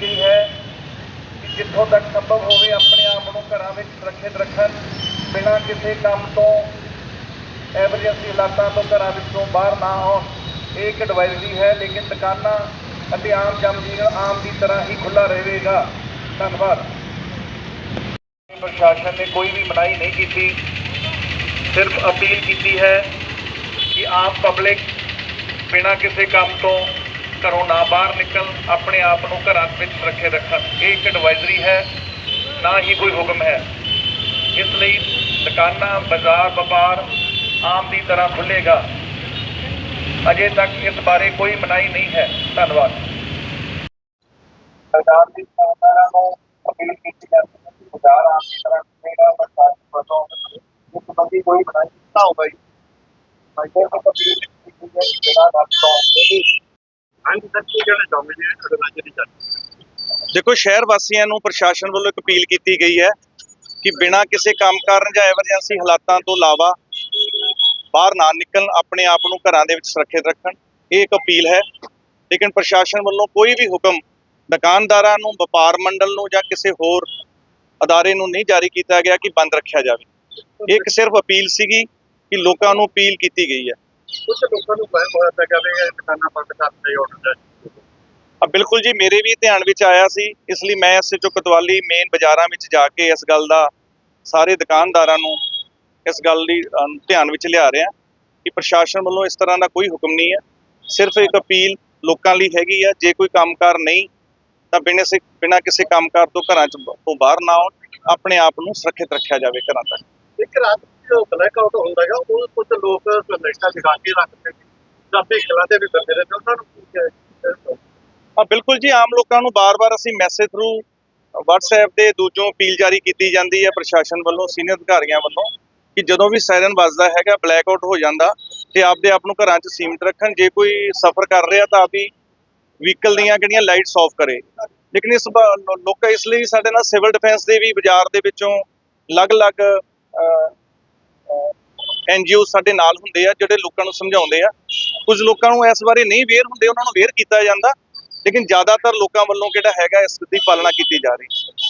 ਗਈ ਹੈ ਕਿ ਜਿੱਥੋਂ ਤੱਕ ਸੰਭਵ ਹੋਵੇ ਆਪਣੇ ਆਪ ਨੂੰ ਘਰਾਂ ਵਿੱਚ ਸੁਰੱਖਿਅਤ ਰੱਖਣ, ਬਿਨਾਂ ਕਿਸੇ ਕੰਮ ਤੋਂ ਐਮਰਜੈਂਸੀ ਹਾਲਾਤਾਂ ਤੋਂ ਘਰਾਂ ਵਿੱਚੋਂ ਬਾਹਰ ਨਾ ਆਉਣ। ਇਹ ਇੱਕ ਐਡਵਾਈਜ਼ਰੀ ਹੈ, ਲੇਕਿਨ ਦੁਕਾਨਾਂ ਅਤੇ ਆਮ ਜਨਜੀਵਨ ਆਮ ਦੀ ਤਰ੍ਹਾਂ ਹੀ ਖੁੱਲਾ ਰਹੇਗਾ। ਧੰਨਵਾਦ। ਪ੍ਰਸ਼ਾਸਨ ਨੇ ਕੋਈ ਵੀ ਮਨਾਹੀ ਨਹੀਂ ਕੀਤੀ। ਸਿਰਫ ਅਪੀਲ ਕੀਤੀ ਹੈ ਕਿ ਆਮ ਪਬਲਿਕ ਬਿਨਾਂ ਕਿਸੇ ਕੰਮ ਤੋਂ ਘਰੋਂ ਨਾ ਬਾਹਰ ਨਿਕਲ, ਆਪਣੇ ਆਪ ਨੂੰ ਘਰਾਂ ਵਿੱਚ ਸੁਰੱਖਿਅਤ ਰੱਖਣ। ਇਹ ਇੱਕ ਐਡਵਾਈਜ਼ਰੀ ਹੈ, ਨਾ ਹੀ ਕੋਈ ਹੁਕਮ ਹੈ। ਇਸ ਲਈ ਦੁਕਾਨਾਂ, ਬਾਜ਼ਾਰ, ਵਪਾਰ ਆਮ ਦੀ ਤਰ੍ਹਾਂ ਖੁੱਲੇਗਾ ਅਜੇ ਤੱਕ ਇਸ ਬਾਰੇ ਕੋਈ ਮਨਾਹੀ ਨਹੀਂ ਹੈ। ਧੰਨਵਾਦ। ਸਰਕਾਰ ਦੀ ਸਰਕਾਰਾਂ ਨੂੰ ਅਪੀਲ ਕੀਤੀ ਜਾਂਦੀ ਹੈ ਕਿ ਬਾਜ਼ਾਰ ਆਮ ਦੀ ਤਰ੍ਹਾਂ ਖੁੱਲੇਗਾ ਪ੍ਰਸ਼ਾਸਨ ਵੱਲੋਂ ਇਸ ਸੰਬੰਧੀ ਕੋਈ ਮਨਾਹੀ ਨਾ ਹੋ ਗਈ ਅਜੇ ਅਪੀਲ ਕੀਤੀ ਹੈ ਕਿ ਬਿਨਾਂ ਡਰ ਤੋਂ ਦੇਖੋ, ਸ਼ਹਿਰ ਵਾਸੀਆਂ ਨੂੰ ਪ੍ਰਸ਼ਾਸਨ ਵੱਲੋਂ ਇੱਕ ਅਪੀਲ ਕੀਤੀ ਗਈ ਹੈ ਕਿ ਬਿਨਾਂ ਕਿਸੇ ਕੰਮ ਕਾਰਨ ਜਾਂ ਐਮਰਜੈਂਸੀ ਹਾਲਾਤਾਂ ਤੋਂ ਇਲਾਵਾ ਬਾਹਰ ਨਾ ਨਿਕਲਣ, ਆਪਣੇ ਆਪ ਨੂੰ ਘਰਾਂ ਦੇ ਵਿੱਚ ਸੁਰੱਖਿਅਤ ਰੱਖਣ, ਇਹ ਇੱਕ ਅਪੀਲ ਹੈ। ਲੇਕਿਨ ਪ੍ਰਸ਼ਾਸਨ ਵੱਲੋਂ ਕੋਈ ਵੀ ਹੁਕਮ ਦੁਕਾਨਦਾਰਾਂ ਨੂੰ, ਵਪਾਰ ਮੰਡਲ ਨੂੰ ਜਾਂ ਕਿਸੇ ਹੋਰ ਅਦਾਰੇ ਨੂੰ ਨਹੀਂ ਜਾਰੀ ਕੀਤਾ ਗਿਆ ਕਿ ਬੰਦ ਰੱਖਿਆ ਜਾਵੇ। ਇਹ ਇੱਕ ਸਿਰਫ ਅਪੀਲ ਸੀਗੀ ਕਿ ਲੋਕਾਂ ਨੂੰ ਅਪੀਲ ਕੀਤੀ ਗਈ ਹੈ। ਕੁਝ ਲੋਕਾਂ ਨੂੰ ਵਹਿਮ ਹੋਇਆ ਪਿਆ ਕਿ ਦੁਕਾਨਾਂ ਬੰਦ ਕਰਨ ਆਰਡਰ ਬਿਲਕੁਲ ਜੀ, ਮੇਰੇ ਵੀ ਧਿਆਨ ਵਿੱਚ ਆਇਆ ਸੀ। ਇਸ ਲਈ ਮੈਂ ਐਸਐਚਓ ਕਤਵਾਲੀ ਮੇਨ ਬਾਜ਼ਾਰਾਂ ਵਿੱਚ ਜਾ ਕੇ ਇਸ ਗੱਲ ਦਾ ਸਾਰੇ ਦੁਕਾਨਦਾਰਾਂ ਨੂੰ ਇਸ ਗੱਲ ਦੀ ਧਿਆਨ ਵਿੱਚ ਲਿਆ ਰਿਹਾ ਕਿ ਪ੍ਰਸ਼ਾਸਨ ਵੱਲੋਂ ਇਸ ਤਰ੍ਹਾਂ ਦਾ ਕੋਈ ਹੁਕਮ ਨਹੀਂ ਹੈ। ਸਿਰਫ ਇੱਕ ਅਪੀਲ ਲੋਕਾਂ ਲਈ ਹੈਗੀ ਆ, ਜੇ ਕੋਈ ਕੰਮਕਾਰ ਨਹੀਂ, ਤਾਂ ਬਿਨਾਂ ਸੇ, ਬਿਨਾਂ ਕਿਸੇ ਕੰਮਕਾਰ ਤੋਂ ਘਰਾਂ ਚ ਤੋਂ ਬਾਹਰ ਨਾ ਆਉਣ, ਆਪਣੇ ਆਪ ਨੂੰ ਸੁਰੱਖਿਅਤ ਰੱਖਿਆ ਜਾਵੇ ਘਰਾਂ ਤੱਕ। ਇੱਕ ਰਾਤ ਜੋ ਬਲੈਕ ਆਊਟ ਹੁੰਦਾ ਹੈਗਾ, ਉਹ ਕੁਝ ਲੋਕ ਲਾਈਟਾਂ ਜਗਾ ਕੇ ਰੱਖਦੇ ਨੇ। ਜਾਂ ਦੇ ਵੀ ਬੰਦੇ ਨੇ, ਉਹਨਾਂ ਨੂੰ ਬਿਲਕੁਲ ਜੀ, ਆਮ ਲੋਕਾਂ ਨੂੰ ਬਾਰ-ਬਾਰ ਅਸੀਂ ਮੈਸੇਜ ਥਰੂ WhatsApp ਦੇ ਦੂਜੋਂ ਅਪੀਲ ਜਾਰੀ ਕੀਤੀ ਜਾਂਦੀ ਹੈ ਪ੍ਰਸ਼ਾਸਨ ਵੱਲੋਂ ਸੀਨੀਅਰ ਅਧਿਕਾਰੀਆਂ ਵੱਲੋਂ ਕਿ ਜਦੋਂ ਵੀ ਸਾਇਰਨ ਵੱਜਦਾ ਹੈਗਾ ਬਲੈਕ ਆਊਟ ਹੋ ਜਾਂਦਾ ਤੇ ਆਪਦੇ ਆਪ ਨੂੰ ਘਰਾਂ 'ਚ ਸੀਮਿਤ ਰੱਖਣ। ਜੇ ਕੋਈ ਸਫ਼ਰ ਕਰ ਰਿਹਾ ਤਾਂ ਆਪਦੀ ਵਹੀਕਲ ਦੀਆਂ ਜਿਹੜੀਆਂ ਲਾਈਟਸ ਆਫ ਕਰੇ। ਲੇਕਿਨ ਇਸ ਬ- ਲੋਕਾਂ ਇਸ ਲਈ ਸਾਡੇ ਨਾਲ ਸਿਵਲ ਡਿਫੈਂਸ ਦੇ ਵੀ ਬਾਜ਼ਾਰ ਦੇ ਵਿੱਚੋਂ ਅਲੱਗ-ਅਲੱਗ ਐਨਜੀਓ ਸਾਡੇ ਨਾਲ ਹੁੰਦੇ ਆ, ਜਿਹੜੇ ਲੋਕਾਂ ਨੂੰ ਸਮਝਾਉਂਦੇ ਆ। ਕੁਝ ਲੋਕਾਂ ਨੂੰ ਇਸ ਬਾਰੇ ਨਹੀਂ ਵੇਅਰ ਹੁੰਦੇ, ਉਹਨਾਂ ਨੂੰ ਵੇਅਰ ਕੀਤਾ ਜਾਂਦਾ। ਲੇਕਿਨ ਜ਼ਿਆਦਾਤਰ ਲੋਕਾਂ ਵੱਲੋਂ ਕਿਹੜਾ ਹੈਗਾ ਇਸ ਦੀ ਪਾਲਣਾ ਕੀਤੀ ਜਾ ਰਹੀ ਹੈ।